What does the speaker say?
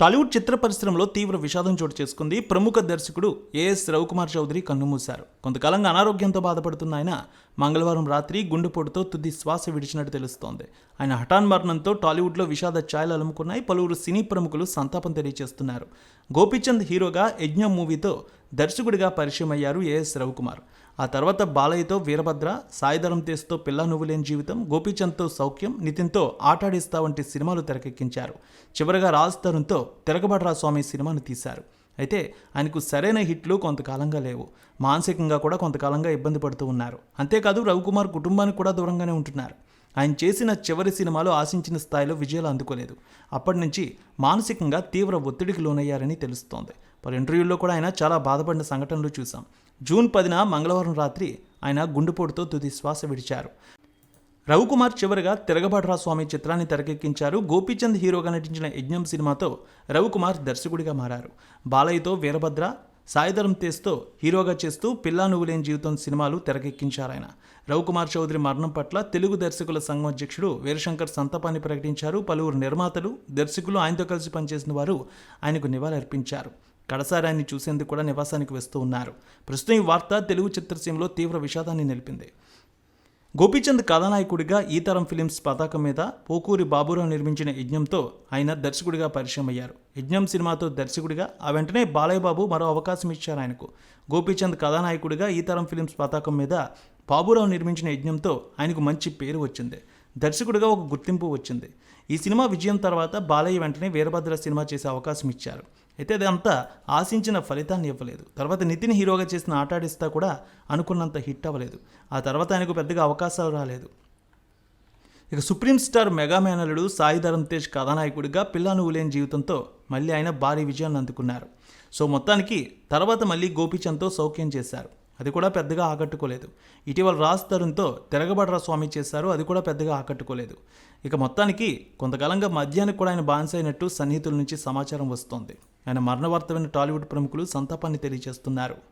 టాలీవుడ్ చిత్ర పరిశ్రమలో తీవ్ర విషాదం చోటు చేసుకుంది ప్రముఖ దర్శకుడు ఏఎస్ రవికుమార్ చౌదరి కన్నుమూశారు కొంతకాలంగా అనారోగ్యంతో బాధపడుతున్న ఆయన మంగళవారం రాత్రి గుండెపోటుతో తుది శ్వాస విడిచినట్టు తెలుస్తోంది. ఆయన హఠాన్ మరణంతో టాలీవుడ్లో విషాద ఛాయలు అలుముకున్నాయి. పలువురు సినీ ప్రముఖులు సంతాపం తెలియజేస్తున్నారు. గోపీచంద్ హీరోగా యజ్ఞం మూవీతో దర్శకుడిగా పరిచయం అయ్యారు ఏఎస్ రవికుమార్. ఆ తర్వాత బాలయ్యతో వీరభద్ర సాయిధరం తేస్తో పిల్ల నువ్వులేని జీవితం గోపీచంద్తో సౌఖ్యం నితిన్తో ఆటాడిస్తా వంటి సినిమాలు తెరకెక్కించారు. చివరగా రాజ్ తరుణ్తో తిరగబడరా స్వామి సినిమాను తీశారు. అయితే ఆయనకు సరైన హిట్లు కొంతకాలంగా లేవు. మానసికంగా కూడా కొంతకాలంగా ఇబ్బంది పడుతూ ఉన్నారు. అంతేకాదు రవికుమార్ కుటుంబానికి కూడా దూరంగానే ఉంటున్నారు. ఆయన చేసిన చివరి సినిమాలు ఆశించిన స్థాయిలో విజయాలు అందుకోలేదు. అప్పటి నుంచి మానసికంగా తీవ్ర ఒత్తిడికి లోనయ్యారని తెలుస్తోంది. పలు ఇంటర్వ్యూల్లో కూడా ఆయన చాలా బాధపడిన సంఘటనలు చూసాం జూన్ పదిన మంగళవారం రాత్రి ఆయన గుండెపోటుతో తుది శ్వాస విడిచారు. రవికుమార్ చివరిగా తిరగబడరా స్వామి చిత్రాన్ని తెరకెక్కించారు. గోపీచంద్ హీరోగా నటించిన యజ్ఞం సినిమాతో రవికుమార్ దర్శకుడిగా మారారు. బాలయ్యతో వీరభద్ర సాయిధరం తేజ్తో హీరోగా చేస్తూ పిల్లా నువ్వులేని జీవితం సినిమాలు తెరకెక్కించారాయన రవికుమార్ చౌదరి మరణం పట్ల తెలుగు దర్శకుల సంఘం అధ్యక్షుడు వీరశంకర్ సంతాపాన్ని ప్రకటించారు. పలువురు నిర్మాతలు దర్శకులు ఆయనతో కలిసి పనిచేసిన వారు ఆయనకు నివాళులర్పించారు. కడసారి ఆయన్ని చూసేందుకు కూడా నివాసానికి వస్తూ ఉన్నారు. ప్రస్తుతం ఈ వార్త తెలుగు చిత్రసీమలో తీవ్ర విషాదాన్ని నిలిపింది. గోపీచంద్ కథానాయకుడిగా ఈ తరం ఫిలిమ్స్ పతాకం మీద పోకూరి బాబురావు నిర్మించిన యజ్ఞంతో ఆయన దర్శకుడిగా పరిచయం అయ్యారు యజ్ఞం సినిమాతో దర్శకుడిగా ఆ వెంటనే బాలయ్య బాబు మరో అవకాశం ఇచ్చారు ఆయనకు. గోపీచంద్ కథానాయకుడిగా ఈ తరం ఫిలిమ్స్ పతాకం మీద బాబురావు నిర్మించిన యజ్ఞంతో ఆయనకు మంచి పేరు వచ్చింది. దర్శకుడిగా ఒక గుర్తింపు వచ్చింది. ఈ సినిమా విజయం తర్వాత బాలయ్య వెంటనే వీరభద్ర సినిమా చేసే అవకాశం ఇచ్చారు. అయితే అదంతా ఆశించిన ఫలితాన్ని ఇవ్వలేదు. తర్వాత నితిన్ హీరోగా చేసిన ఆటాడిస్తా కూడా అనుకున్నంత హిట్ అవ్వలేదు. ఆ తర్వాత ఆయనకు పెద్దగా అవకాశాలు రాలేదు. ఇక సుప్రీం స్టార్ మెగా మేనలుడు సాయి ధరమ్ తేజ్ కథానాయకుడిగా పిల్లాను ఊలేని జీవితంతో మళ్ళీ ఆయన భారీ విజయాన్ని అందుకున్నారు. సో మొత్తానికి తర్వాత మళ్ళీ గోపీచంద్తో సౌఖ్యం చేశారు. అది కూడా పెద్దగా ఆకట్టుకోలేదు. ఇటీవల రాజ్ తరుణ్తో తిరగబడరా స్వామి చేశారు అది కూడా పెద్దగా ఆకట్టుకోలేదు. ఇక మొత్తానికి కొంతకాలంగా మద్యానికి కూడా ఆయన బాన్స్ అయినట్టు సన్నిహితుల నుంచి సమాచారం వస్తోంది. ఆయన మరణ వార్త విన్న టాలీవుడ్ ప్రముఖులు సంతాపాన్ని తెలియజేస్తున్నారు.